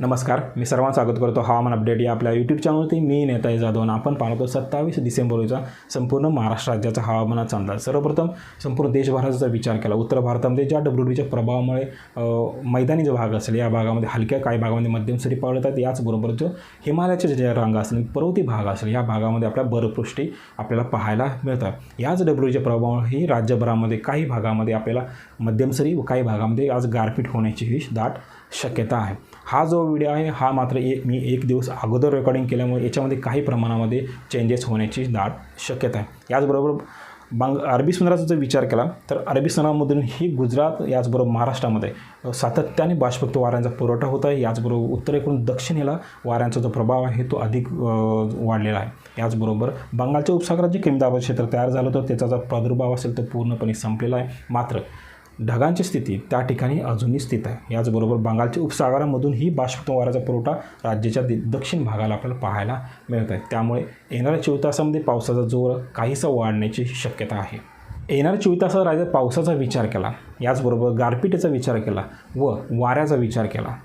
नमस्कार मी सर्वांचं स्वागत करतो हवामान अपडेट या आपल्या यूट्यूब चॅनलवरती मी नेता जाधव आपण पाहतो सत्तावीस डिसेंबर रोजीचा संपूर्ण महाराष्ट्र राज्याचा हवामानाचा अंदाज. सर्वप्रथम संपूर्ण देशभराचा विचार केला. उत्तर भारतामध्ये ज्या डब्ल्यू डीच्या प्रभावामुळे मैदानी जो भाग असेल या भागामध्ये हलक्या काही भागामध्ये मध्यम सरी पडतात याचबरोबर जो हिमालयाचे ज्या रांगा असेल पर्वती भाग असेल या भागामध्ये आपल्या बर्फवृष्टी आपल्याला पाहायला मिळतात. याच डब्ल्यू डीच्या प्रभावामुळे ही राज्यभरामध्ये काही भागामध्ये आपल्याला मध्यम सरी व काही भागामध्ये आज गारपीट होण्याची ही दाट शक्यता आहे. हा जो व्हिडिओ आहे हा मात्र एक मी एक दिवस अगोदर रेकॉर्डिंग केल्यामुळे याच्यामध्ये काही प्रमाणामध्ये चेंजेस होण्याची दाट शक्यता आहे. याचबरोबर बांग अरबी समुद्राचा जर विचार केला तर अरबी समुद्रामधून ही गुजरात याचबरोबर महाराष्ट्रामध्ये सातत्याने बाष्पक्त वाऱ्यांचा पुरवठा होत आहे. याचबरोबर उत्तरेकडून दक्षिणेला वाऱ्यांचा जो प्रभाव आहे तो अधिक वाढलेला आहे. याचबरोबर बंगालच्या उपसागरात जे कमी दाबाचे क्षेत्र तयार झालं होतं त्याचा जो प्रादुर्भाव असेल तो पूर्णपणे संपलेला आहे. मात्र ढगांची स्थिती त्या ठिकाणी अजूनही स्थित आहे. याचबरोबर बंगालच्या उपसागरामधून ही वाऱ्याचा पुरवठा राज्याच्या दि- दक्षिण भागाला आपल्याला पाहायला मिळत आहे. त्यामुळे येणाऱ्या चोवीस तासामध्ये पावसाचा जोर काहीसा वाढण्याची शक्यता आहे. येणाऱ्या चोवीस तासात राज्यात पावसाचा विचार केला. याचबरोबर गारपिटीचा विचार केला व वाऱ्याचा विचार केला.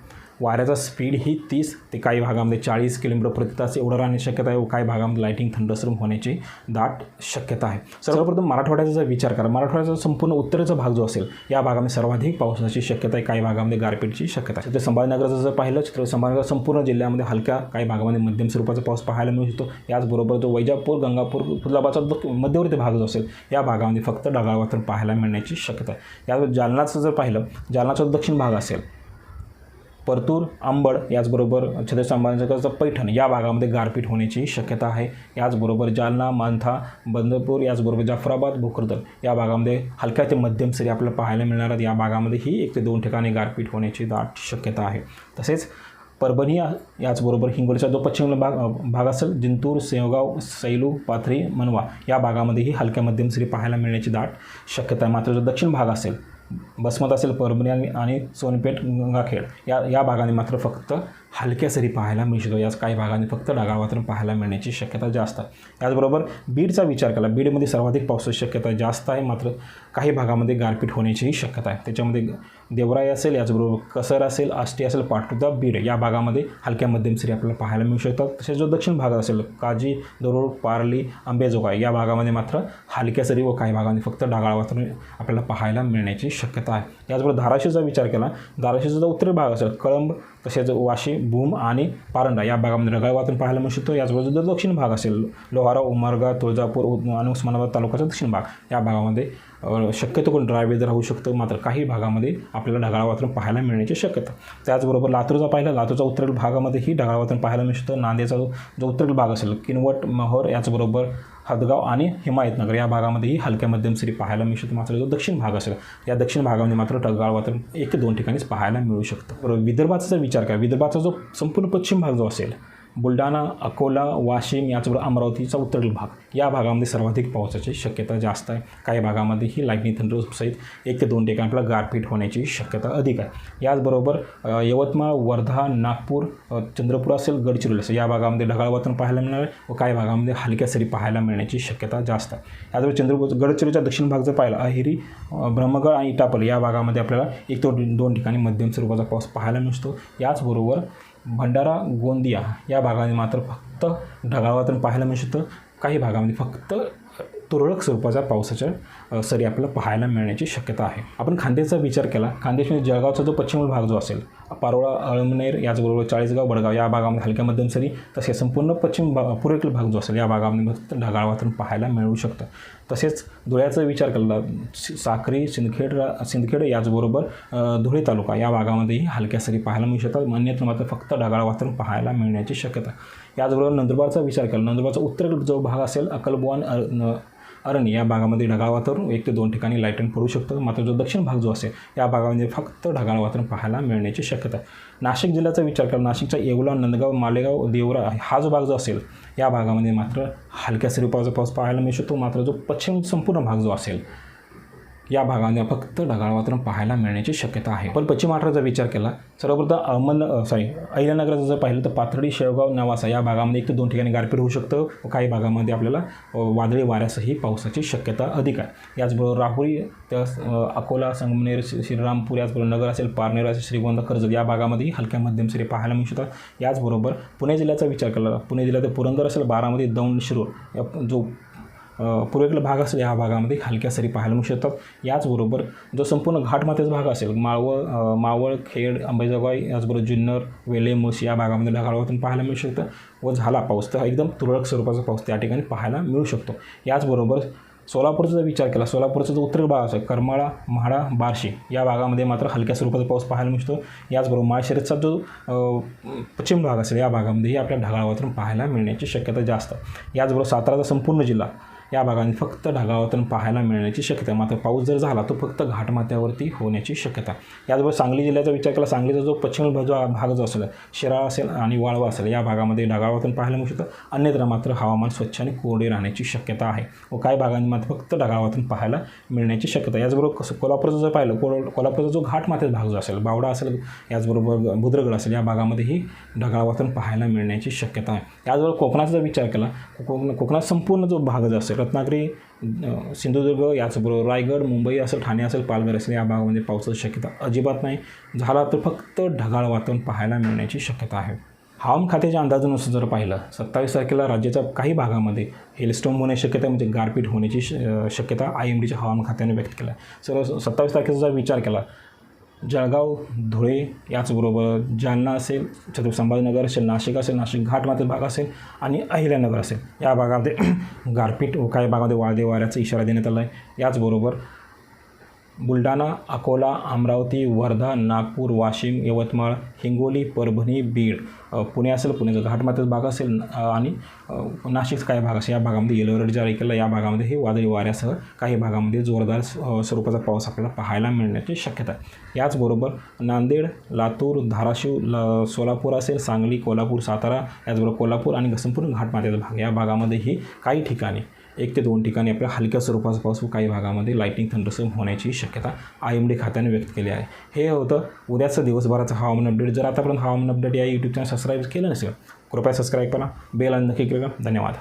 वाऱ्याचा स्पीड ही तीस ते काही भागामध्ये चाळीस किलोमीटर प्रति तास एवढं राहण्याची शक्यता आहे व काही भागामध्ये लाईटिंग थंडस्ट्रम होण्याची दाट शक्यता आहे. सर्वप्रथम मराठवाड्याचा जर विचार करा मराठवाड्याचा संपूर्ण उत्तरेचा भाग जो असेल या भागामध्ये सर्वाधिक पावसाची शक्यता आहे काही भागामध्ये गारपीटची शक्यता आहे. तर संभाजीनगरचं जर पाहिलं तर संभाजीनगर संपूर्ण जिल्ह्यामध्ये हलक्या काही भागामध्ये मध्यम स्वरूपाचा पाऊस पाहायला मिळू शकतो. याचबरोबर जो वैजापूर गंगापूर कुलाबाचा मध्यवर्ती भाग जो असेल या भागामध्ये फक्त ढगाळ वातावरण पाहायला मिळण्याची शक्यता आहे. या जालनाचं जर पाहिलं जालनाचा दक्षिण भाग असेल परतूर अंबड याचबरोबर छत्रपती संभाजीनगरचं पैठण या भागामध्ये गारपीट होण्याची शक्यता आहे. याचबरोबर जालना मांथा बंदपूर याचबरोबर जाफराबाद भोकरदन या भागामध्ये हलक्या ते मध्यम सरी आपल्याला पाहायला मिळणार आहेत. या भागामध्ये ही एक ते दोन ठिकाणी गारपीट होण्याची दाट शक्यता आहे. तसेच परभणी याचबरोबर हिंगोलीचा जो पश्चिम भाग भाग असेल जिंतूर सेवगाव सैलू पाथरी मनवा या भागामध्येही हलक्या मध्यम सरी पाहायला मिळण्याची दाट शक्यता आहे. मात्र जो दक्षिण भाग असेल बसमत असेल परभणी आणि आणि सोनपेठ गंगाखेड या या भागाने मात्र फक्त हलक्या सरी पाहायला मिळू याच काही भागांनी फक्त ढगाळ वातावरण पाहायला मिळण्याची शक्यता जास्त आहे. त्याचबरोबर बीडचा विचार केला बीडमध्ये सर्वाधिक पावसाची शक्यता जास्त आहे. मात्र काही भागामध्ये गारपीट होण्याचीही शक्यता आहे. त्याच्यामध्ये देवराई असेल याचबरोबर कसर असेल आष्टी असेल पाटुदा बीड या भागामध्ये हलक्या मध्यम सरी आपल्याला पाहायला मिळू शकतात. तसेच जो दक्षिण भाग असेल काजी दरोड पारली आंबेजोगाई या भागामध्ये मात्र हलक्या सरी व काही भागामध्ये फक्त ढगाळ वातावरण आपल्याला पाहायला मिळण्याची शक्यता आहे. याचबरोबर धाराशिवचा विचार केला धाराशिवचा जो उत्तर भाग असेल कळंब तसेच वाशी भूम आणि पारंडा या भागामध्ये ढगाळ वातावरण पाहायला मिळू शकतो. याचबरोबर जो दक्षिण भाग असेल लोहारा उमरगा तुळजापूर आणि उस्मानाबाद तालुक्याचा दक्षिण भाग या भागामध्ये शक्यतो कोण ड्राय वेदर राहू शकतं. मात्र काही भागामध्ये आपल्याला ढगाळ वातावरण पाहायला मिळण्याची शक्यता. त्याचबरोबर लातूरचा पाहिला लातूरचा उत्तरेल भागामध्येही ढगाळ वातावरण पाहायला मिळू शकतं. नांदेडचा जो उत्तरेल भाग असेल किनवट मोहोर याचबरोबर हदगाव आणि हिमायतनगर या भागामध्येही हलक्या मध्यम सरी पाहायला मिळू शकतो मात्र जो दक्षिण भाग असेल या दक्षिण भागामध्ये मात्र ढगाळ वातावरण एक ते दोन ठिकाणीच पाहायला मिळू शकतं. बरोबर विदर्भाचा जर विचार करा विदर्भाचा जो संपूर्ण पश्चिम भाग जो असेल बुलढाणा अकोला वाशिम याचबरोबर अमरावतीचा उत्तरेकडील भाग. या भागामध्ये सर्वाधिक पावसाची शक्यता जास्त आहे. काही भागामध्ये ही लाईटनिंग थंडसहित एक ते दोन ठिकाणी आपल्याला गारपीट होण्याची शक्यता अधिक आहे. याचबरोबर यवतमाळ वर्धा नागपूर चंद्रपूर असेल गडचिरोली असेल या भागामध्ये ढगाळ वातावरण पाहायला मिळणार आहे व काही भागामध्ये हलक्या सरी पाहायला मिळण्याची शक्यता जास्त आहे. याचबरोबर चंद्रपूर गडचिरोलीचा दक्षिण भाग जर पाहिला अहिरी ब्रह्मगड आणि इटापल या भागामध्ये आपल्याला एक ते दोन ठिकाणी मध्यम स्वरूपाचा पाऊस पाहायला मिळतो. याचबरोबर भंडारा गोंदिया या भागामध्ये मात्र फक्त ढगाळ वातावरण पाहायला मिळू शकतं. काही भागामध्ये फक्त तुरळक स्वरूपाचा पावसाच्या सरी आपल्याला पाहायला मिळण्याची शक्यता आहे. आपण खानदेशचा विचार केला. खांदेशमध्ये जळगावचा जो पश्चिम भाग जो असेल पारोळा अळमनेर याचबरोबर चाळीसगाव बडगाव या भागामध्ये हलक्या मध्यम सरी तसेच संपूर्ण पश्चिम भा पूर्वेकडील भाग जो असेल या भागामध्ये ढगाळ वातावरण पाहायला मिळू शकतं. तसेच धुळ्याचा विचार केला साखरी सिंदखेड रा- सिंदखेड याचबरोबर धुळे तालुका या भागामध्येही हलक्या सरी पाहायला मिळू शकतात. अन्यत्र मात्र फक्त ढगाळ वातावरण पाहायला मिळण्याची शक्यता. याचबरोबर नंदुरबारचा विचार केला. नंदुरबारचा उत्तरेकडील जो भाग असेल अकलबुवान अरण्य या भागामध्ये ढगाळ वातावरण एक ते दोन ठिकाणी लाईटन पडू शकतं. मात्र जो दक्षिण भाग जो असेल या भागामध्ये फक्त ढगाळ वातावरण पाहायला मिळण्याची शक्यता आहे. नाशिक जिल्ह्याचा विचार करा. नाशिकचा येवला नंदगाव मालेगाव देवरा हा जो भाग जो असेल या भागामध्ये मात्र हलक्या स्वरूपाचा पाऊस पाहायला मिळू शकतो. मात्र जो पश्चिम संपूर्ण भाग जो असेल या भागामध्ये फक्त ढगाळ वातावरण पाहायला मिळण्याची शक्यता आहे. पण पश्चिम महाराष्ट्राचा विचार केला सर्वप्रथम अहमद सॉरी अहिल्यानगराचं जर पाहिलं तर पाथर्डी शेवगाव नवासा या भागामध्ये एक ते दोन ठिकाणी गारपीट होऊ शकतं. काही भागामध्ये आपल्याला वादळी वाऱ्यासही पावसाची शक्यता अधिक आहे. याचबरोबर राहुरी त्या अकोला संगमनेर श्रीरामपूर याचबरोबर नगर असेल पारनेर असेल श्रीगोंदा कर्जत या भागामध्येही हलक्या मध्यम सरी पाहायला मिळू शकतात. याचबरोबर पुणे जिल्ह्याचा विचार केला पुणे जिल्ह्यात पुरंदर असेल बारामती दौंड शिरूर जो पूर्वेकडला भाग असेल या भागामध्ये हलक्या सरी पाहायला मिळू शकतात. याचबरोबर जो संपूर्ण घाटमाथ्याचा भाग असेल मावळ मावळ खेड अंबेजोगाई याचबरोबर जुन्नर वेले मुळशी या भागामध्ये ढगाळवातून पाहायला मिळू शकतं व झाला पाऊस. तर एकदम तुरळक स्वरूपाचा पाऊस त्या ठिकाणी पाहायला मिळू शकतो. याचबरोबर सोलापूरचा जर विचार केला सोलापूरचा जो उत्तर भाग असेल करमाळा म्हाडा बार्शी या भागामध्ये मात्र हलक्या स्वरूपाचा पाऊस पाहायला मिळतो. याचबरोबर माळशरीचा जो पश्चिम भाग असेल या भागामध्येही आपल्या ढगाळ वातावरण पाहायला मिळण्याची शक्यता जास्त. याचबरोबर साताराचा संपूर्ण जिल्हा या भागाने फक्त ढगाळ पाहायला मिळण्याची शक्यता. मात्र पाऊस जर झाला तो फक्त घाटमाथ्यावरती होण्याची शक्यता. याचबरोबर सांगली जिल्ह्याचा विचार केला सांगलीचा जो पश्चिम भाग जो भाग जो असेल शिराळा असेल आणि वाळवा असेल या भागामध्ये ढगावातून पाहायला मिळू शकतं. अन्यत्र मात्र हवामान स्वच्छ आणि कोरडे राहण्याची शक्यता आहे. व काही भागांनी मात्र फक्त ढगावातून पाहायला मिळण्याची शक्यता याचबरोबर कसं कोल्हापूरचं जर पाहिलं कोल कोल्हापूरचा जो घाटमाथ्याचा भाग जो असेल बावडा असेल याचबरोबर बुद्रगड असेल या भागामध्येही ढगावातून पाहायला मिळण्याची शक्यता आहे. त्याचबरोबर कोकणाचा जर विचार केला कोकण कोकणात संपूर्ण जो भाग जो असेल रत्नागिरी सिंधुदुर्ग याचबरोबर रायगड मुंबई असेल ठाणे असेल पालघर असेल या भागामध्ये पावसाची शक्यता अजिबात नाही. झाला तर फक्त ढगाळ वातावरण पाहायला मिळण्याची शक्यता आहे. हवामान खात्याच्या अंदाजानुसार जर पाहिलं सत्तावीस तारखेला राज्याच्या काही भागामध्ये हेलस्टॉम होण्याची शक्यता म्हणजे गारपीट होण्याची श शक्यता आय एम डीच्या हवामान खात्याने व्यक्त केला. आहे सत्तावीस तारखेचा जर विचार केला जळगाव धुळे याचबरोबर जालना असेल छत्रपती संभाजीनगर असेल नाशिक असेल नाशिक घाटमातील भाग असेल आणि अहिल्यानगर असेल. या भागामध्ये गारपीट व काही भागामध्ये वादे वाऱ्याचा इशारा देण्यात आला आहे याचबरोबर बुलढाणा अकोला अमरावती वर्धा नागपूर वाशिम यवतमाळ हिंगोली परभणी बीड पुणे असेल पुण्याचा घाटमाथ्याचा भाग असेल आणि नाशिकचा काही भाग असेल या भागामध्ये येलो अलर्ट जारी केला. या भागामध्ये हे वादळी वाऱ्यासह काही भागामध्ये जोरदार स्वरूपाचा पाऊस आपल्याला पाहायला मिळण्याची शक्यता आहे. याचबरोबर नांदेड लातूर धाराशिव ल सोलापूर असेल सांगली कोल्हापूर सातारा याचबरोबर कोल्हापूर आणि संपूर्ण घाटमाथ्याचा भाग. या भागामध्येही काही ठिकाणी एक ते दोन ठिकाणी आपल्या हलक्या स्वरूपाचा पाऊस काही भागामध्ये लाईटिंग थंडरसम होण्याची शक्यता आय एम डी खात्याने व्यक्त केली आहे. हे होतं उद्याचं दिवसभराचं हवामान अपडेट जर आतापर्यंत हवामान अपडेट या यूट्यूब चॅनल सबस्क्राईब केलं नसेल कृपया सबस्क्राईब करा. बेल आणि नक्की करा धन्यवाद.